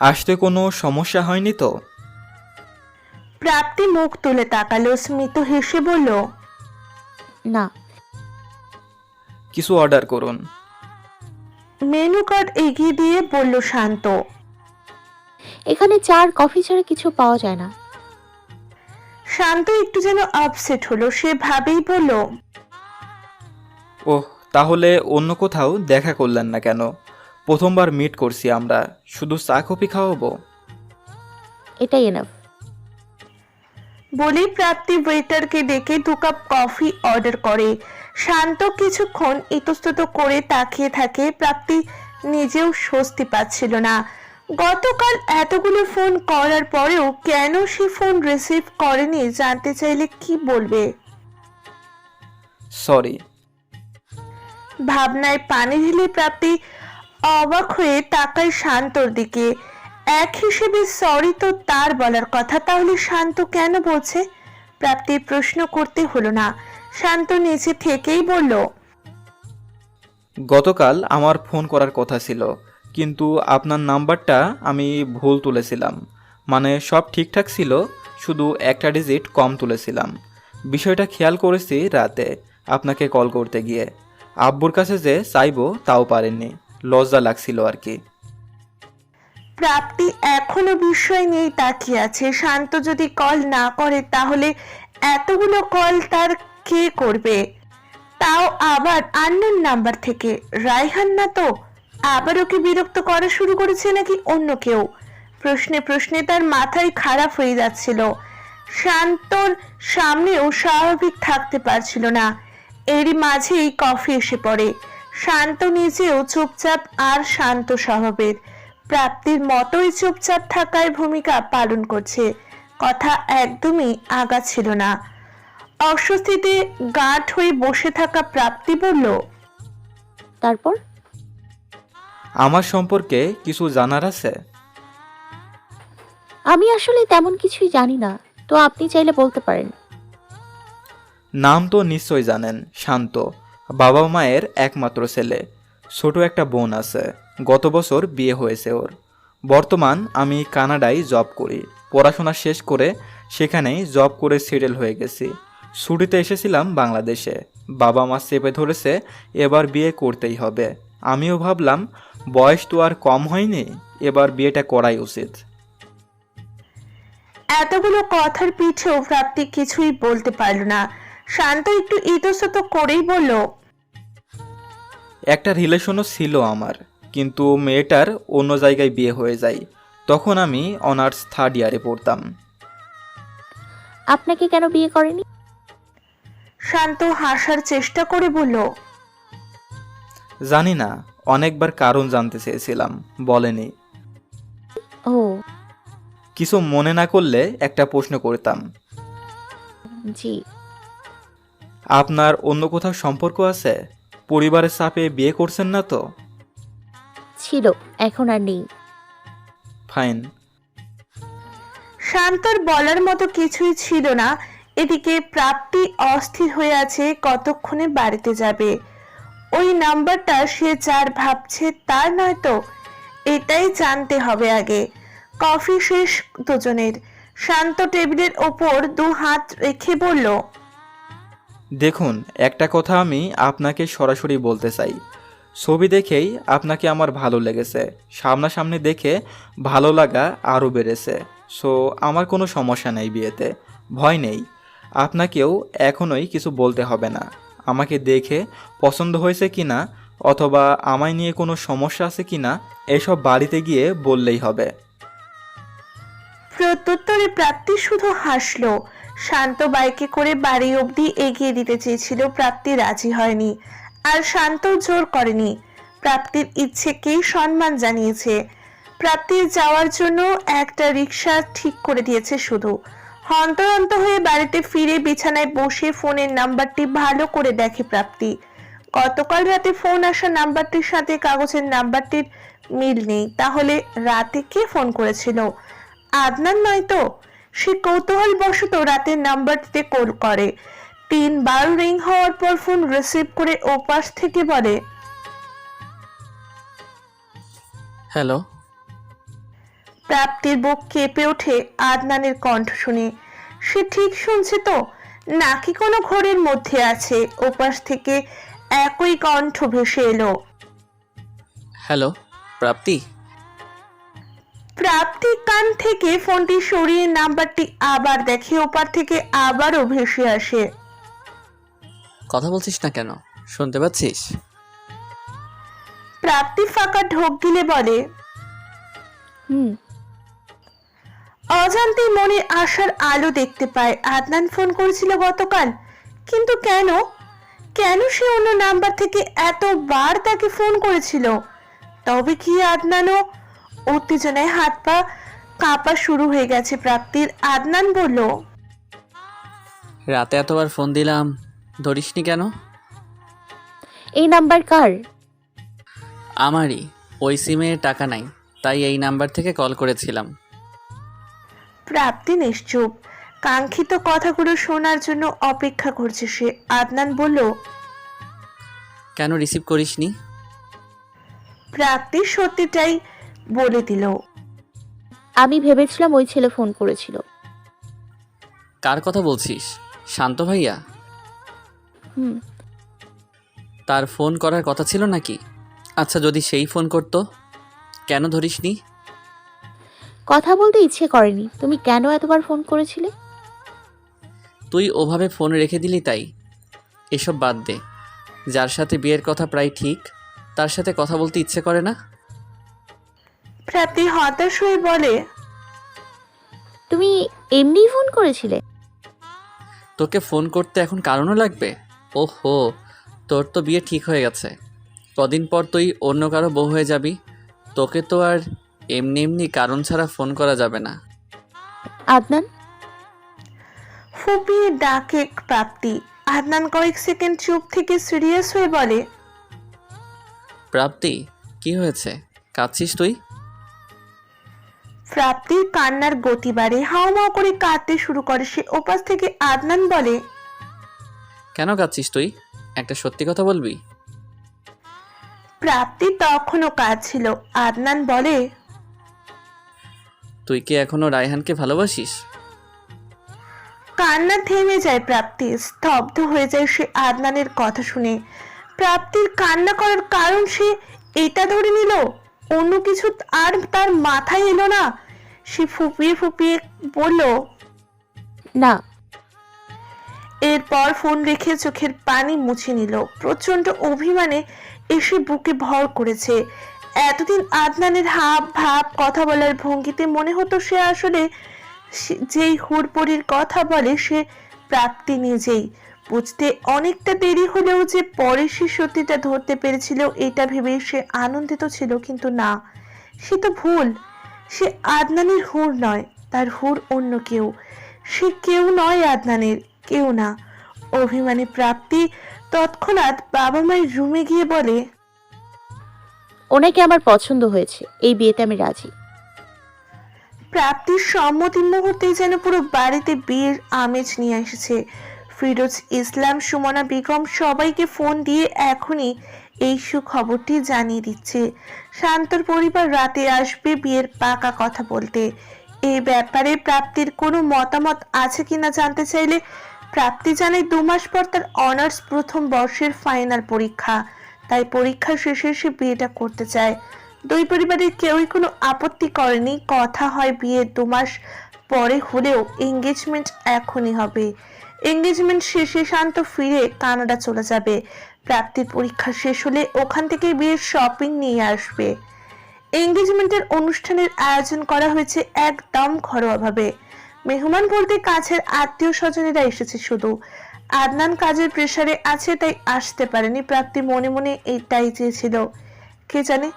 আসতে কোনো সমস্যা হয়নি তো? প্রাপ্তি মুখ তুলে তাকালো স্মিত হেসে বলল না। কিছু অর্ডার করুন। মেনু কার্ড এগিয়ে দিয়ে বলল শান্ত এখানে চার কফি ছাড়া কিছু পাওয়া যায় না। শান্ত একটু যেন আপসেট হলো সে ভাবেই বলল ওহ তাহলে অন্য কোথাও দেখা করলেন না কেন? প্রথমবার মিট করছি আমরা। শুধু চা কফি খাওয়াবো? এটাই এনাফ বলেই প্রাপ্তি ওয়েটারকে ডেকে দু কাপ কফি অর্ডার করে। শান্ত কিছুক্ষণ ইতস্তত করে তাকিয়ে থাকে। প্রাপ্তি নিজেও স্বস্তি পাচ্ছিল না। গতকাল এতগুলো ফোন করার পরেও কেন সে ফোন রিসিভ করেনি জানতে চাইলে কি বলবে? সরি ভাবনায় পানি ঢেলে প্রাপ্তি অবাক হয়ে তাকায় শান্তর দিকে। এক হিসেবে সরি তো তার বলার কথা, তাহলে শান্ত কেন বলছে? প্রাপ্তির প্রশ্ন করতে হলো না। শান্ত নিচে থেকেই বলল, গতকাল আমার ফোন করার কথা ছিল, কিন্তু আপনার নাম্বারটা আমি ভুল তুলেছিলাম। মানে সব ঠিকঠাক ছিল, শুধু একটা ডিজিট কম তুলেছিলাম। বিষয়টা খেয়াল করেছি রাতে, আপনাকে কল করতে গিয়ে। আব্বুর কাছে যে চাইব, তাও পারেননি। লজ্জা লাগছিল আর কি। প্রাপ্তি এখনও বিষয় নিয়ে তাকিয়ে আছে। শান্ত যদি কল না করে, তাহলে এতগুলো কল তার কে করবে? তাও আবার আন্নার নাম্বার থেকে। রায়হান না তো? আবার ওকে বিরক্ত করা শুরু করেছে নাকি অন্য কেউ? প্রশ্নে প্রশ্নে তার মাথায় খারাপ হয়ে যাচ্ছিল। শান্তর সামনেও স্বাভাবিক থাকতে পারছিল না। এরই মাঝেই কফি এসে পড়ে। শান্ত নিজেও চুপচাপ আর শান্ত স্বভাবের। প্রাপ্তির মতোই চুপচাপ থাকায় ভূমিকা পালন করছে। কথা একদমই আগা ছিল না। অস্বস্তিতে গাঁট হয়ে বসে থাকা প্রাপ্তি বলল তারপর? আমার সম্পর্কে কিছু জানার আছে? আমি আসলে তেমন কিছুই জানি না তো আপনি চাইলে বলতে পারেন। নাম তো নিশ্চয় জানেন, শান্ত। বাবা মায়ের একমাত্র ছেলে। ছোট একটা বোন আছে। গত বছর বিয়ে হয়েছে ওর। বর্তমান আমি কানাডায় জব করি। পড়াশোনা শেষ করে সেখানেই জব করে সেটেল হয়ে গেছি। ছুটিতে এসেছিলাম বাংলাদেশে। বাবা মা চেপে ধরেছে, এবার বিয়ে করতেই হবে। আমিও ভাবলাম, বয়স তো আর কম হয়নি, এবার বিয়েটা করাই উচিত। এতগুলো কথার পিঠেও প্রাপ্তি কিছুই বলতে পারল না। শান্ত একটু ইতস্তত করেই বলল একটা রিলেশনও ছিল আমার কিন্তু মেয়েটার অন্য জায়গায় বিয়ে হয়ে যায়। তখন আমি অনার্স থার্ড ইয়ারে পড়তাম। আপনাকে কেন বিয়ে করেনি? শান্ত হাসার চেষ্টা করে বলল জানি না অনেকবার কারণ জানতে চেয়েছিলাম বলেনি। ও। কিছু মনে না করলে একটা প্রশ্ন করতাম। জি। আপনার অন্য কোথাও সম্পর্ক আছে? পরিবারের চাপে বিয়ে করছেন না তো? ছিল এখন আর নেই। ফাইন শান্তর বলার মতো কিছুই ছিল না। এদিকে প্রাপ্তি অস্থির হয়ে আছে কতক্ষণে বাড়িতে যাবে? ওই নাম্বারটা সে যার ভাবছে তার নয় তো? এটাই জানতে হবে আগে। কফি শেষ দুজনের। শান্ত টেবিলের ওপর দু হাত রেখে বলল দেখুন, একটা কথা আমি আপনাকে সরাসরি বলতে চাই। ছবি দেখেই আপনাকে আমার ভালো লেগেছে। সামনাসামনি দেখে ভালো লাগা আরও বেড়েছে। সো, আমার কোনো সমস্যা নেই বিয়েতে। ভয় নেই। আপনাকেও এখনোই কিছু বলতে হবে না। আমাকে দেখে পছন্দ হয়েছে কি না অথবা আমায় নিয়ে কোনো সমস্যা আছে কি না এসব বাড়িতে গিয়ে বললেই হবে। প্রত্যুত্তরে প্রাপ্তি শুধু হাসলো। শান্ত বাইকে করে বাড়ি অবধি এগিয়ে দিতে চেয়েছিল প্রাপ্তি রাজি হয়নি। আর শান্ত জোর করেনি। প্রাপ্তির ইচ্ছেকেই সম্মান জানিয়েছে। প্রাপ্তির যাওয়ার জন্য একটা রিক্সা ঠিক করে দিয়েছে শুধু। হন্তদন্ত হয়ে বাড়িতে ফিরে বিছানায় বসে ফোনের নাম্বারটি ভালো করে দেখে প্রাপ্তি। গতকাল রাতে ফোন আসা নাম্বারটির সাথে কাগজের নাম্বারটির মিল নেই। তাহলে রাতে কে ফোন করেছিল? আদনান নয় তো? সে কৌতূহল বশত রাতের নাম্বারটিতে কল করে। তিন বার রিং হওয়ার পর ফোন রিসিভ করে ওপাশ থেকে বলে হ্যালো। প্রাপ্তির বুক কেঁপে ওঠে আদনানের কণ্ঠ শুনে। সে ঠিক শুনছে তো নাকি কোনো ঘরের মধ্যে আছে? ওপাশ থেকে একই কণ্ঠ ভেসে এলো। হ্যালো প্রাপ্তি? প্রাপ্তি কান থেকে ফোনটি সরিয়ে নাম্বারটি আবার দেখে ওপার থেকে আবারও ভেসে আসে। কথা বলছিস না কেন? শুনতে পাচ্ছিস? প্রাপ্তি ফাঁকা ঢোক গিলে বলে হুম। অজান্তে মনে আসার আলো দেখতে পায়। আদনান ফোন করেছিল গতকাল কিন্তু কেন? কেন সে অন্য নাম্বার থেকে এতবার তাকে ফোন করেছিল? তবে কি আদনানও উত্তেজনায় হাত পা কাঁপা শুরু হয়ে গেছে প্রাপ্তির। আদনান বলল রাতে এতবার ফোন দিলাম ধরিসনি কেন? এই নাম্বার কার? আমারই ওই সিমে টাকা নাই তাই এই নাম্বার থেকে কল করেছিলাম। প্রাপ্তি নিশ্চুপ কাঙ্ক্ষিত কথাগুলো শোনার জন্য অপেক্ষা করছে সে। আদনান বলল কেন রিসিভ করিসনি? প্রাপ্তি সত্যিটাই বলে দিল। আমি ভেবেছিলাম ওই ছেলে ফোন করেছিল। কার কথা বলছিস? শান্ত ভাইয়া? হুম। তার ফোন করার কথা ছিল নাকি? আচ্ছা যদি সেই ফোন করতো কেন ধরিসনি? কথা বলতে ইচ্ছে করেনি। তুমি কেন এতবার ফোন করেছিলে? তুই ওভাবে ফোন রেখে দিলি তাই। এসব বাদ দে। যার সাথে বিয়ের কথা প্রায় ঠিক তার সাথে কথা বলতে ইচ্ছে করে না? প্রাপ্তি হতাশ হয়ে বলে তুমি এমনিই ফোন করেছিলে? তোকে ফোন করতে এখন কারণও লাগবে? ওহো তোর তো বিয়ে ঠিক হয়ে গেছে। কদিন পর তুই অন্য কারও বউ হয়ে যাবি। তোকে তো আর এমনি এমনি কারণ ছাড়া ফোন করা যাবে না। আদনান? ফুপিয়ে ডাকে প্রাপ্তি। আদনান কয়েক সেকেন্ড চুপ থেকে সিরিয়াস হয়ে বলে প্রাপ্তি কি হয়েছে? কাঁদছিস তুই? প্রাপ্তির কান্নার গতি বাড়ে। হাওমাও করে কাঁদতে শুরু করে। সে ওপাশ থেকে আদনান বলে কেন কাঁদছিস তুই? একটা সত্যি কথা বলবি? প্রাপ্তি তখনও কাঁদছিল। আদনান বলে তুই কি এখনও রায়হানকে ভালোবাসিস? কান্না থেমে যায় প্রাপ্তি। স্তব্ধ হয়ে যায় সে আদনানের কথা শুনে। প্রাপ্তির কান্না করার কারণ সে এটা ধরে নিল অন্য কিছু আর তার মাথায় এলো না। সে ফুপিয়ে ফুপিয়ে বলল, না। এরপর ফোন রেখে চোখের পানি মুছে নিল। প্রচণ্ড অভিমানে এসে বুকে ভর করেছে। এতদিন আদনানের হাব ভাব কথা বলার ভঙ্গিতে মনে হতো সে আসলে যেই হুড়পড়ির কথা বলে সে প্রাপ্তি নিজেই। বুঝতে অনেকটা দেরি হলেও যে পরে সে সত্যিটা ধরতে পেরেছিল এটা ভেবে সে আনন্দিত ছিল কিন্তু না। সে তো ভুল। সে আদনানের হুর নয় তার হুর অন্য কেউ। সে কেউ নয় আদনানের কেউ না। অভিমানী প্রাপ্তি তৎক্ষণাৎ বাবা মায়ের রুমে গিয়ে বলে ওনাকে আমার পছন্দ হয়েছে এই বিয়েতে আমি রাজি। প্রাপ্তির সম্মতি মুহূর্তে যেন পুরো বাড়িতে বিয়ের আমেজ নিয়ে এসেছে। ফিরোজ ইসলাম, সুমনা বেগম সবাইকে ফোন দিয়ে এখনই এই সুখবরটি জানিয়ে দিচ্ছে। শান্তর পরিবার রাতে আসবে বিয়ের পাকা কথা বলতে। এই ব্যাপারে প্রাপ্তির কোনো মতামত আছে কিনা জানতে চাইলে প্রাপ্তি জানায় দু মাস পর তার অনার্স প্রথম বর্ষের ফাইনাল পরীক্ষা। তাই পরীক্ষা শেষে সে বিয়েটা করতে চায়। দুই পরিবারের কেউই কোনো আপত্তি করেনি। কথা হয় বিয়ের দু মাস পরে হলেও এঙ্গেজমেন্ট এখনই হবে। এঙ্গেজমেন্ট শেষে শান্ত ফিরে কানাডা চলে যাবে। প্রাপ্তির পরীক্ষা শেষ হলে ওখান থেকে বিয়ের শপিং নিয়ে আসবে। এঙ্গেজমেন্টের অনুষ্ঠানের আয়োজন করা হয়েছে একদম ঘরোয়াভাবে। মেহমান বলতে কাছের আত্মীয় স্বজনেরা এসেছে শুধু। আদনান কাজের প্রেসারে আছে তাই আসতে পারেনি। প্রাপ্তি মনে মনে এটাই চেয়েছিল। কে জানে?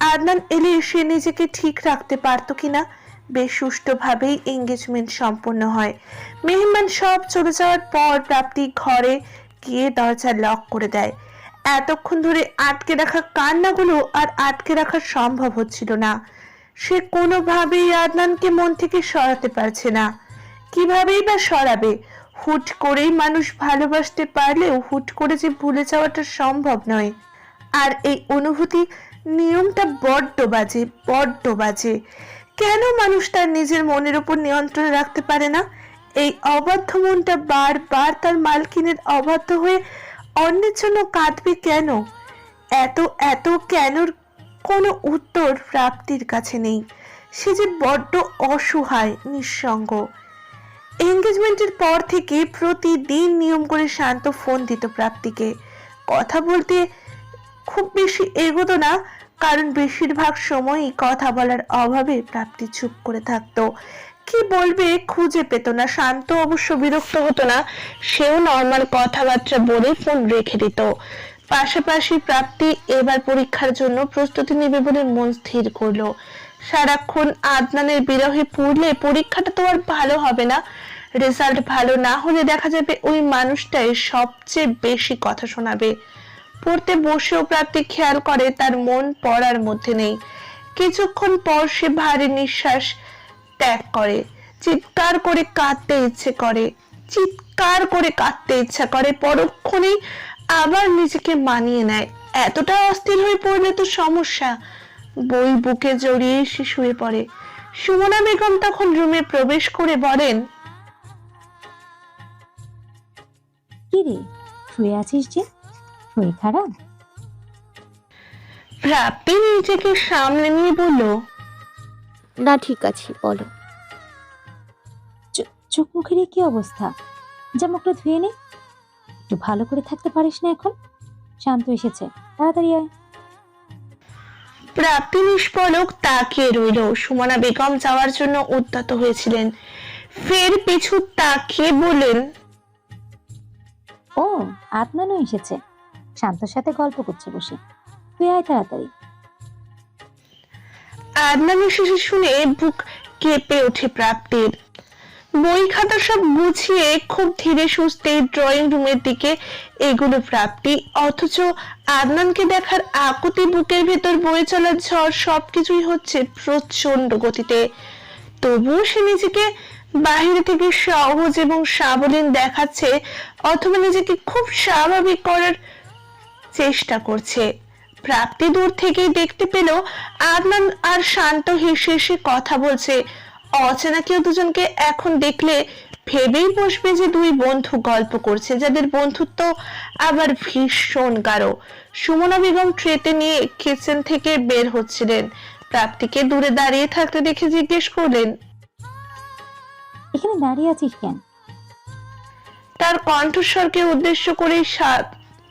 আদনান এলে সে নিজেকে ঠিক রাখতে পারতো কিনা? বেশ সুষ্ঠুভাবেই এঙ্গেজমেন্ট সম্পন্ন হয়। মেহমান সব চলে যাওয়ার পর প্রাপ্তি ঘরে গিয়ে দরজা লক করে দেয়। এতক্ষণ ধরে আটকে রাখা কান্নাগুলো আর আটকে রাখা সম্ভব হচ্ছিল না। সে কোনোভাবেই আদনানকে মন থেকে সরাতে পারছে না। কিভাবেই বা সরাবে? হুট করেই মানুষ ভালোবাসতে পারলেও হুট করে যে ভুলে যাওয়াটা সম্ভব নয়। আর এই অনুভূতি নিয়মটা বড্ড বাজে বড্ড বাজে। কেন মানুষ তার নিজের মনের উপর নিয়ন্ত্রণ রাখতে পারে না? এই অবাধ্য মনটা বারবার তার মালকিনের অবাধ্য হয়ে অন্যের জন্য কাঁদবে কেন? এত এত কেনর কোনো উত্তর প্রাপ্তির কাছে নেই। সে যে বড্ড অসহায়, নিঃসঙ্গ। এঙ্গেজমেন্টের পর থেকে প্রতিদিন নিয়ম করে শান্ত ফোন দিত প্রাপ্তিকে। কথা বলতে খুব বেশি এগোতো না কারণ বেশিরভাগ সময়ই কথা বলার অভাবে প্রাপ্তি চুপ করে থাকতো। কি বলবে খুঁজে পেত না, শান্ত অবশ্য বিরক্ত হতো না, সেও নর্মাল কথাবার্তা বলে ফোন রেখে দিত। পাশাপাশি প্রাপ্তি এবার পরীক্ষার জন্য প্রস্তুতি নেবে বলে মন স্থির করল। সারাক্ষণ আদনানের বিরহে পড়লে পরীক্ষাটা তো আর ভালো হবে না রেজাল্ট ভালো না হলে দেখা যাবে ওই মানুষটাই সবচেয়ে বেশি কথা শোনাবে। পড়তে বসেও প্রাপ্তি খেয়াল করে, তার মন পড়ার মধ্যে নেই। কিছুক্ষণ পর সে ভারী নিঃশ্বাস ত্যাগ করে। চিৎকার করে কাঁদতে ইচ্ছে করে। চিৎকার করে কাঁদতে ইচ্ছা করে, পরক্ষণেই আবার নিজেকে মানিয়ে নেয়। এতটা অস্থির হয়ে পড়লে তো সমস্যা। বই বুকে জড়িয়ে সে শুয়ে পড়ে। সুমনা বেগম তখন রুমে প্রবেশ করে বলেন কি রে শুয়ে আছিস যে? শরীর খারাপ? প্রাপ্তি নিজেকে সামলে নিয়ে বলল না ঠিক আছে বলো। চোখ মুখের কি অবস্থা? যা মুখটা ধুয়ে নে। একটু ভালো করে থাকতে পারিস না এখন? শান্ত এসেছে তাড়াতাড়ি আয়। প্রাপ্তি নিষ্পলক তাকিয়ে রইল। সুমনা বেগম যাওয়ার জন্য উদ্যত হয়েছিলেন। ফের পিছু তাকিয়ে বলেন ও আত্মানও এসেছে। শান্তর সাথে গল্প করছে বসে। তুই আয় তাড়াতাড়ি। এসেছে শুনে বুক কেঁপে ওঠে প্রাপ্তির। বই খাতা সব গুছিয়ে খুব ধীরে সুস্থে ড্রয়িং রুমের দিকে এগুলো প্রাপ্তি। অথচ আদনানকে দেখার আকুতি বুকের ভেতর বয়ে চলার ঝড় সবকিছুই হচ্ছে প্রচণ্ড গতিতে। তবুও সে নিজেকে বাহিরে থেকে সহজ এবং সাবলীন দেখাচ্ছে, অথবা নিজেকে খুব স্বাভাবিক করার চেষ্টা করছে। প্রাপ্তি দূর থেকেই দেখতে পেল আদনান আর শান্ত হেসে হেসে কথা বলছে। অচেনা কেউ দুজনকে এখন দেখলে ভেবেই বসবে যে দুই বন্ধু গল্প করছে যাদের বন্ধুত্ব আবার ভীষণ গাঢ়। সুমনা বেগম ট্রেতে নিয়ে কিচেন থেকে বের হচ্ছিলেন। প্রাপ্তিকে দূরে দাঁড়িয়ে থাকতে দেখে জিজ্ঞেস করলেন এখানে দাঁড়িয়ে আছিস কেন? তার কণ্ঠস্বরকে উদ্দেশ্য করে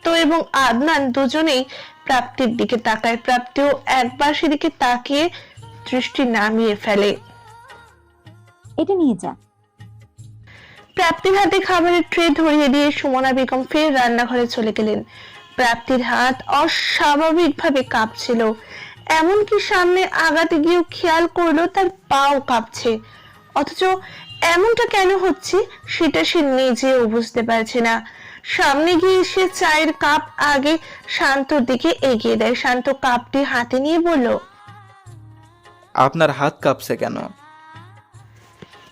শান্ত এবং আদনান দুজনেই প্রাপ্তির দিকে তাকায়। প্রাপ্তিও একবার সেদিকে তাকিয়ে দৃষ্টি নামিয়ে ফেলে। এটা নিয়ে যা। প্রাপ্তির হাতে খাবারের ট্রে ধরিয়ে দিয়ে সুমনা বেগম ফের রান্নাঘরে চলে গেলেন। প্রাপ্তির হাত অস্বাভাবিকভাবে কাঁপছিল। এমনকি সামনে আগাতে গিয়েও খেয়াল করল তার পাও কাঁপছে। অথচ এমনটা কেন হচ্ছে সেটা সে নিজেও বুঝতে পারছে না। সামনে গিয়ে সে চায়ের কাপ আগে শান্তর দিকে এগিয়ে দেয়। শান্ত কাপটি হাতে নিয়ে বলল আপনার হাত কাঁপছে কেন?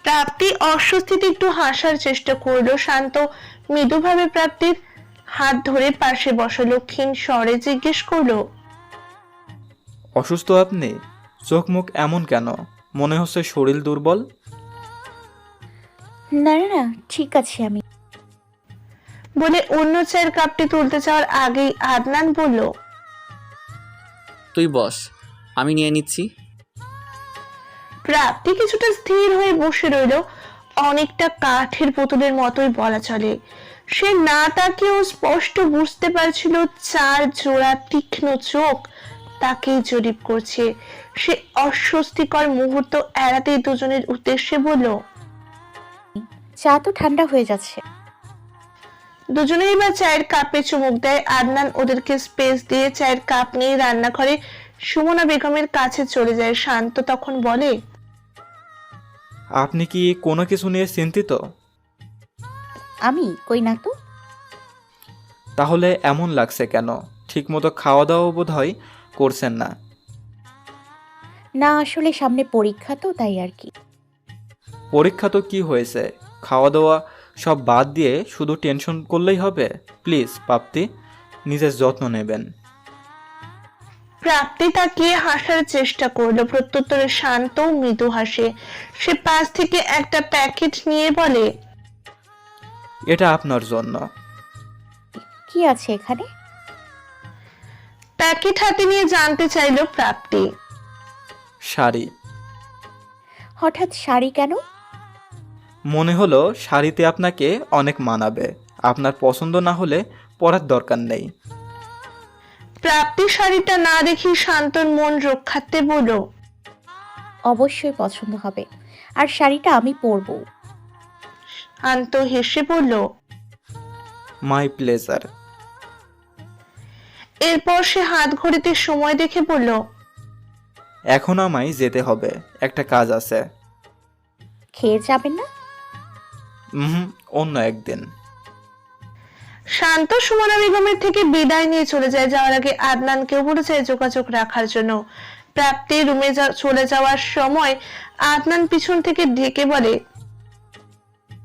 প্রাপ্তি অস্বস্তিতে একটু হাসার চেষ্টা করল। শান্ত মৃদুভাবে প্রাপ্তির হাত ধরে পাশে বসালো। ক্ষীণ স্বরে জিজ্ঞেস করল অসুস্থ আপনি? চোখ মুখ এমন কেন? মনে হচ্ছে শরীর দুর্বল? না না না ঠিক আছে আমি। বলে অন্য চায়ের কাপটি তুলতে চাওয়ার আগেই আদনান বলল তুই বস আমি নিয়ে নিচ্ছি। প্রাপ্তি কিছুটা স্থির হয়ে বসে রইল। অনেকটা কাঠের পুতুলের মতোই বলা চলে। সে না তাকেও স্পষ্ট বুঝতে পারছিল চার জোড়া তীক্ষ্ণ চোখ তাকেই জরিপ করছে। সে অস্বস্তিকর মুহূর্ত এড়াতেই দুজনের উদ্দেশ্যে বলল চা তো ঠান্ডা হয়ে যাচ্ছে। দুজনেই বা চায়ের কাপে চুমুক দেয়। আদনান ওদেরকে স্পেস দিয়ে চায়ের কাপ নিয়ে রান্নাঘরে সুমনা বেগমের কাছে চলে যায়। শান্ত তখন বলে আপনি কি কোনো কিছু নিয়ে চিন্তিত? আমি? কই না তো। তাহলে এমন লাগছে কেন? ঠিকমতো খাওয়া দাওয়া বোধ হয় করছেন না। না আসলে সামনে পরীক্ষা তো তাই আর কি। পরীক্ষা তো কি হয়েছে? খাওয়া দাওয়া সব বাদ দিয়ে শুধু টেনশন করলেই হবে। প্লিজ পাপ্তি নিজের যত্ন নেবেন। প্রাপ্তি তাকিয়ে হাসার চেষ্টা করল। প্রত্যুত্তরে শান্ত ও মৃদু হাসে। সে পাশ থেকে একটা প্যাকেট নিয়ে বলে এটা আপনার জন্য। কি আছে এখানে? প্যাকেট হাতে নিয়ে জানতে চাইলো প্রাপ্তি। শাড়ি। হঠাৎ শাড়ি কেন? মনে হলো শাড়িতে আপনাকে অনেক মানাবে। আপনার পছন্দ না হলে পরার দরকার নেই। প্রাপ্তি শাড়িটা না দেখি শান্তর মন রক্ষাতে বলল অবশ্যই পছন্দ হবে। আর শাড়িটা আমি পরবো। শান্ত হেসে বলল মাই প্লেজার এরপর সে হাত ঘড়িতে সময় দেখে বলল এখন আমায় যেতে হবে। একটা কাজ আছে। খেয়ে যাবেন না? অন্য একদিন। শান্ত সুমনা বেগমের থেকে বিদায় নিয়ে চলে যায় যাওয়ার আগে আদনানকেও বলে যায় যোগাযোগ রাখার জন্য। প্রাপ্তি রুমে চলে যাওয়ার সময় আদনান পিছন থেকে ডেকে বলে